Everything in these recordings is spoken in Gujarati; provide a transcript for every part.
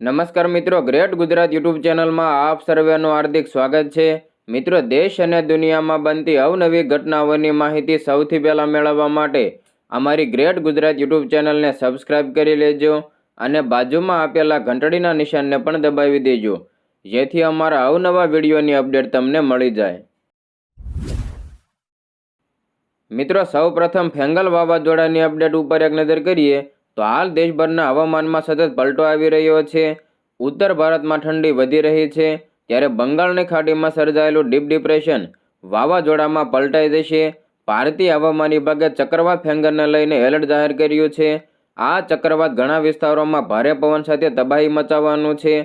નમસ્કાર મિત્રો, ગ્રેટ ગુજરાત યુટ્યુબ ચેનલમાં આપ સર્વેનું હાર્દિક સ્વાગત છે. મિત્રો, દેશ અને દુનિયામાં બનતી અવનવી ઘટનાઓની માહિતી સૌથી પહેલાં મેળવવા માટે અમારી ગ્રેટ ગુજરાત યુટ્યુબ ચેનલને સબસ્ક્રાઇબ કરી લેજો અને બાજુમાં આપેલા ઘંટડીના નિશાનને પણ દબાવી દેજો, જેથી અમારા અવનવા વિડીયોની અપડેટ તમને મળી જાય. મિત્રો સૌ પ્રથમ ફેંગલ વાવાઝોડાની અપડેટ ઉપર એક નજર કરીએ. તો હાલ દેશભરના હવામાનમાં સતત પલટો આવી રહ્યો છે. ઉત્તર ભારતમાં ઠંડી વધી રહી છે. ત્યારે બંગાળની ખાડીમાં સર્જાયેલું ડીપ ડિપ્રેશન વાવાઝોડામાં પલટાઈ જશે. ભારતીય હવામાન વિભાગે ચક્રવાત ફેંગરને લઈને એલર્ટ જાહેર કર્યું છે. આ ચક્રવાત ઘણા વિસ્તારોમાં ભારે પવન સાથે તબાહી મચાવવાનું છે.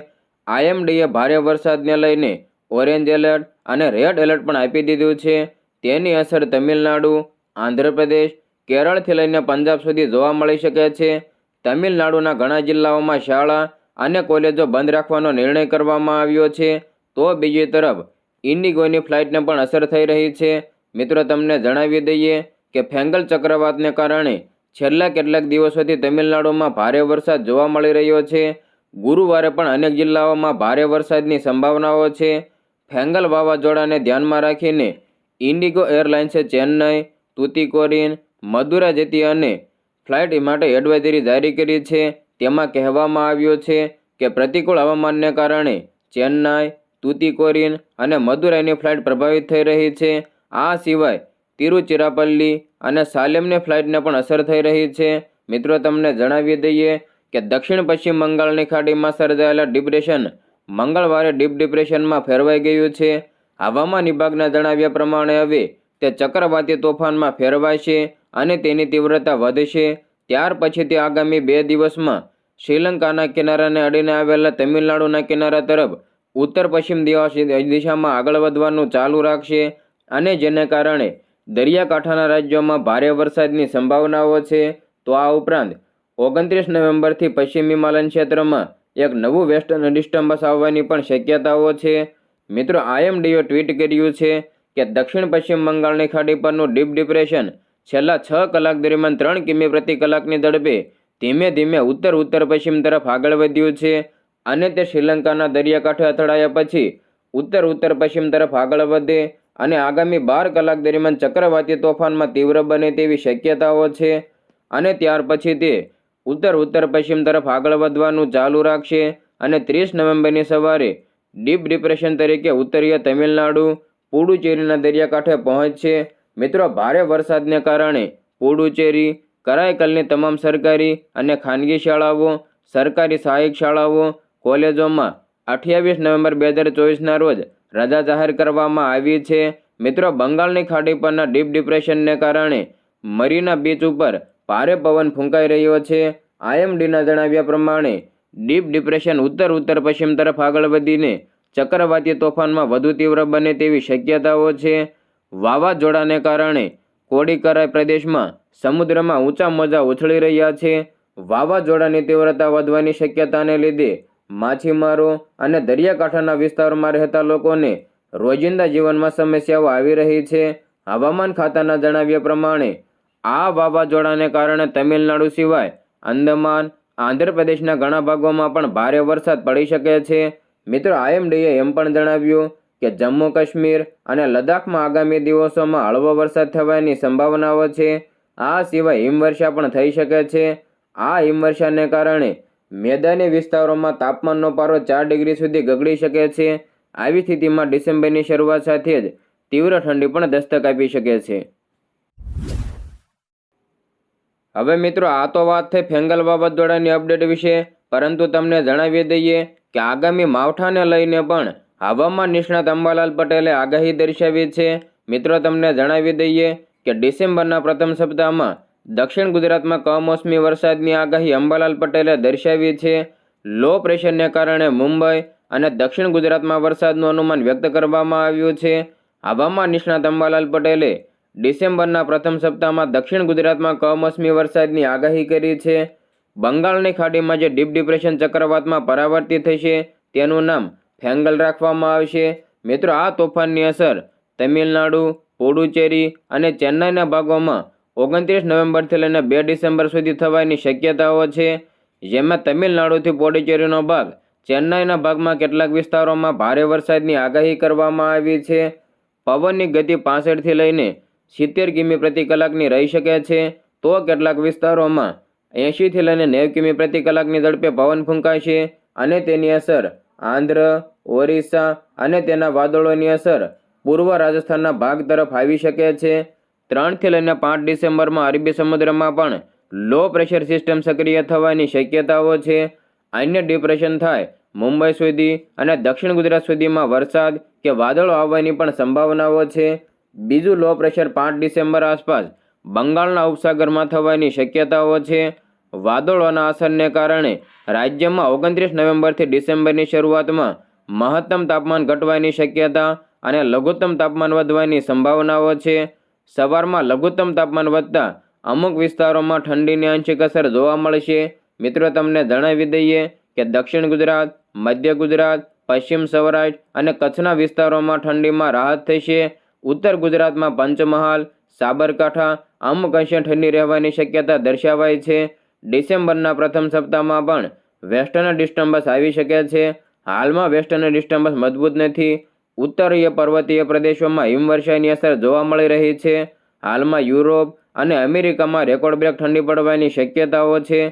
આઈએમડીએ ભારે વરસાદને લઈને ઓરેન્જ એલર્ટ અને રેડ એલર્ટ પણ આપી દીધું છે. તેની અસર તમિલનાડુ, આંધ્રપ્રદેશ, કેરળથી લઈને પંજાબ સુધી જોવા મળી શકે છે. તમિલનાડુના ઘણા જિલ્લાઓમાં શાળા અને કોલેજો બંધ રાખવાનો નિર્ણય કરવામાં આવ્યો છે. તો બીજી તરફ, ઇન્ડિગોની ફ્લાઇટને પણ અસર થઈ રહી છે. મિત્રો, તમને જણાવી દઈએ કે ફેંગલ ચક્રવાતને કારણે છેલ્લા કેટલાક દિવસોથી તમિલનાડુમાં ભારે વરસાદ જોવા મળી રહ્યો છે. ગુરુવારે પણ અનેક જિલ્લાઓમાં ભારે વરસાદની સંભાવનાઓ છે. ફેંગલ વાવાઝોડાને ધ્યાનમાં રાખીને ઇન્ડિગો એરલાઇન્સે ચેન્નઈ, તુતિકોરિન, મદુરા જતી અને ફ્લાઇટ માટે એડવાઇઝરી જારી કરી છે. તેમાં કહેવામાં આવ્યું છે કે પ્રતિકૂળ હવામાનને કારણે ચેન્નાઈ, તુતિકોરિન અને મદુરાઈની ફ્લાઇટ પ્રભાવિત થઈ રહી છે. આ સિવાય તિરુચિરાપલ્લી અને સાલેમની ફ્લાઇટને પણ અસર થઈ રહી છે. મિત્રો, તમને જણાવી દઈએ કે દક્ષિણ પશ્ચિમ બંગાળની ખાડીમાં સર્જાયેલા ડિપ્રેશન મંગળવારે ડીપ ડિપ્રેશનમાં ફેરવાઈ ગયું છે. હવામાન વિભાગના જણાવ્યા પ્રમાણે હવે તે ચક્રવાતી તોફાનમાં ફેરવાશે. અને તેની તીવ્રતા વધશે. ત્યાર પછી તે આગામી બે દિવસમાં શ્રીલંકાના કિનારાને અડીને આવેલા તમિલનાડુના કિનારા તરફ ઉત્તર પશ્ચિમ દિશામાં આગળ વધવાનું ચાલુ રાખશે અને જેને કારણે દરિયાકાંઠાના રાજ્યોમાં ભારે વરસાદની સંભાવનાઓ છે. તો આ ઉપરાંત ઓગણત્રીસ નવેમ્બરથી પશ્ચિમ હિમાલયન ક્ષેત્રમાં એક નવું વેસ્ટર્ન ડિસ્ટર્બન્સ આવવાની પણ શક્યતાઓ છે. મિત્રો, આઈએમડીએ ટ્વીટ કર્યું છે કે દક્ષિણ પશ્ચિમ બંગાળની ખાડી પરનું ડીપ ડિપ્રેશન છેલ્લા છ કલાક દરમિયાન ત્રણ કિમી પ્રતિ કલાકની ઝડપે ધીમે ધીમે ઉત્તર ઉત્તર પશ્ચિમ તરફ આગળ વધ્યું છે અને તે શ્રીલંકાના દરિયાકાંઠે અથડાયા પછી ઉત્તર ઉત્તર પશ્ચિમ તરફ આગળ વધે અને આગામી બાર કલાક દરમિયાન ચક્રવાતી તોફાનમાં તીવ્ર બને તેવી શક્યતાઓ છે અને ત્યાર પછી તે ઉત્તર ઉત્તર પશ્ચિમ તરફ આગળ વધવાનું ચાલુ રાખશે અને ત્રીસ નવેમ્બરની સવારે ડીપ ડિપ્રેશન તરીકે ઉત્તરીય તમિલનાડુ પુડુચેરીના દરિયાકાંઠે પહોંચશે મિત્રો, ભારે વરસાદને કારણે પુડુચેરી, કરાયકલની તમામ સરકારી અને ખાનગી શાળાઓ, સરકારી સહાયક શાળાઓ, કોલેજોમાં અઠ્યાવીસ નવેમ્બર બે હજાર ચોવીસના રોજ રજા જાહેર કરવામાં આવી છે. મિત્રો, બંગાળની ખાડી પરના ડીપ ડિપ્રેશનને કારણે મરીના બીચ ઉપર ભારે પવન ફૂંકાઈ રહ્યો છે. આઈએમડીના જણાવ્યા પ્રમાણે, ડીપ ડિપ્રેશન ઉત્તર ઉત્તર પશ્ચિમ તરફ આગળ વધીને ચક્રવાતી તોફાનમાં વધુ તીવ્ર બને તેવી શક્યતાઓ છે. વાવાઝોડાને કારણે કોડીકરાય પ્રદેશમાં સમુદ્રમાં ઊંચા મોજા ઉછળી રહ્યા છે. વાવાઝોડાની તીવ્રતા વધવાની શક્યતાને લીધે માછીમારો અને દરિયાકાંઠાના વિસ્તારોમાં રહેતા લોકોને રોજિંદા જીવનમાં સમસ્યાઓ આવી રહી છે. હવામાન ખાતાના જણાવ્યા પ્રમાણે, આ વાવાઝોડાને કારણે તમિલનાડુ સિવાય અંદમાન આંધ્રપ્રદેશના ઘણા ભાગોમાં પણ ભારે વરસાદ પડી શકે છે. મિત્રો, આઈએમડીએ એમ પણ જણાવ્યું કે જમ્મુ કાશ્મીર અને લદ્દાખમાં આગામી દિવસોમાં હળવો વરસાદ થવાની સંભાવનાઓ છે. આ સિવાય હિમવર્ષા પણ થઈ શકે છે. આ હિમવર્ષાને કારણે મેદાની વિસ્તારોમાં તાપમાનનો પારો ચાર ડિગ્રી સુધી ગગડી શકે છે. આવી સ્થિતિમાં ડિસેમ્બરની શરૂઆત સાથે જ તીવ્ર ઠંડી પણ દસ્તક આપી શકે છે. હવે મિત્રો, આ તો વાત થઈ ફેંગલ વાવાઝોડાની અપડેટ વિશે. પરંતુ તમને જણાવી દઈએ કે આગામી માવઠાને લઈને પણ હવામાન નિષ્ણાત અંબાલાલ પટેલે આગાહી દર્શાવી છે. મિત્રો, તમને જણાવી દઈએ કે ડિસેમ્બરના પ્રથમ સપ્તાહમાં દક્ષિણ ગુજરાતમાં કમોસમી વરસાદની આગાહી અંબાલાલ પટેલે દર્શાવી છે. લો પ્રેશરને કારણે મુંબઈ અને દક્ષિણ ગુજરાતમાં વરસાદનું અનુમાન વ્યક્ત કરવામાં આવ્યું છે. હવામાન નિષ્ણાત અંબાલાલ પટેલે ડિસેમ્બરના પ્રથમ સપ્તાહમાં દક્ષિણ ગુજરાતમાં કમોસમી વરસાદની આગાહી કરી છે. બંગાળની ખાડીમાં જે ડીપ ડિપ્રેશન ચક્રવાતમાં પરાવર્તિત થશે, તેનું નામ ફેંગલ રાખવામાં આવશે. મિત્રો, આ તોફાનની અસર તમિલનાડુ, પુડુચેરી અને ચેન્નાઈના ભાગોમાં ઓગણત્રીસ નવેમ્બરથી લઈને બે ડિસેમ્બર સુધી થવાની શક્યતાઓ છે. જેમાં તમિલનાડુથી પોડુચેરીનો ભાગ ચેન્નાઈના ભાગમાં કેટલાક વિસ્તારોમાં ભારે વરસાદની આગાહી કરવામાં આવી છે. પવનની ગતિ પાસઠથી લઈને સિત્તેર કિમી પ્રતિ કલાકની રહી શકે છે. તો કેટલાક વિસ્તારોમાં એંશીથી લઈને નેવ કિમી પ્રતિ કલાકની ઝડપે પવન ફૂંકાશે અને તેની અસર આંધ્ર, ઓરિસ્સા અને તેના વાદળોની અસર પૂર્વ રાજસ્થાનના ભાગ તરફ આવી શકે છે. ત્રણથી લઈને પાંચ ડિસેમ્બરમાં અરબી સમુદ્રમાં પણ લો પ્રેશર સિસ્ટમ સક્રિય થવાની શક્યતાઓ છે. અન્ય ડિપ્રેશન થાય મુંબઈ સુધી અને દક્ષિણ ગુજરાત સુધીમાં વરસાદ કે વાદળો આવવાની પણ સંભાવનાઓ છે. બીજું લો પ્રેશર પાંચ ડિસેમ્બર આસપાસ બંગાળના ઉપસાગરમાં થવાની શક્યતાઓ છે. વાદળોના અસરને કારણે રાજ્યમાં ઓગણત્રીસ નવેમ્બરથી ડિસેમ્બરની શરૂઆતમાં મહત્તમ તાપમાન ઘટવાની શક્યતા અને લઘુત્તમ તાપમાન વધવાની સંભાવનાઓ છે. સવારમાં લઘુત્તમ તાપમાન વધતા અમુક વિસ્તારોમાં ઠંડીની આંશિક અસર જોવા મળશે. મિત્રો, તમને જણાવી દઈએ કે દક્ષિણ ગુજરાત, મધ્ય ગુજરાત, પશ્ચિમ સૌરાષ્ટ્ર અને કચ્છના વિસ્તારોમાં ઠંડીમાં રાહત થશે. ઉત્તર ગુજરાતમાં પંચમહાલ, સાબરકાંઠા અમુક અંશે ઠંડી રહેવાની શક્યતા દર્શાવાય છે. ડિસેમ્બરના પ્રથમ સપ્તાહમાં પણ વેસ્ટર્ન ડિસ્ટર્બન્સ આવી શકે છે. હાલમાં વેસ્ટર્ન ડિસ્ટર્બન્સ મજબૂત નથી. ઉત્તરીય પર્વતીય પ્રદેશોમાં હિમવર્ષાની અસર જોવા મળી રહી છે. હાલમાં યુરોપ અને અમેરિકામાં રેકોર્ડ બ્રેક ઠંડી પડવાની શક્યતાઓ છે.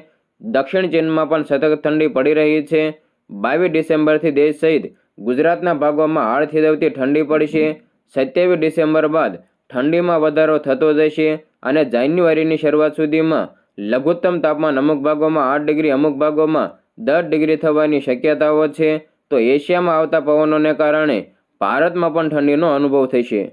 દક્ષિણ ચીનમાં પણ સતત ઠંડી પડી રહી છે. બાવીસ ડિસેમ્બરથી દેશ સહિત ગુજરાતના ભાગોમાં હાડ થીજવતી ઠંડી પડશે. સત્યાવીસ ડિસેમ્બર બાદ ઠંડીમાં વધારો થતો જશે અને જાન્યુઆરીની શરૂઆત સુધીમાં લઘુત્તમ તાપમાન અમુક ભાગોમાં આઠ ડિગ્રી, અમુક ભાગોમાં દસ ડિગ્રી થવાની શક્યતાઓ છે. તો એશિયામાં આવતા પવનોને કારણે ભારતમાં પણ ઠંડીનો અનુભવ થશે.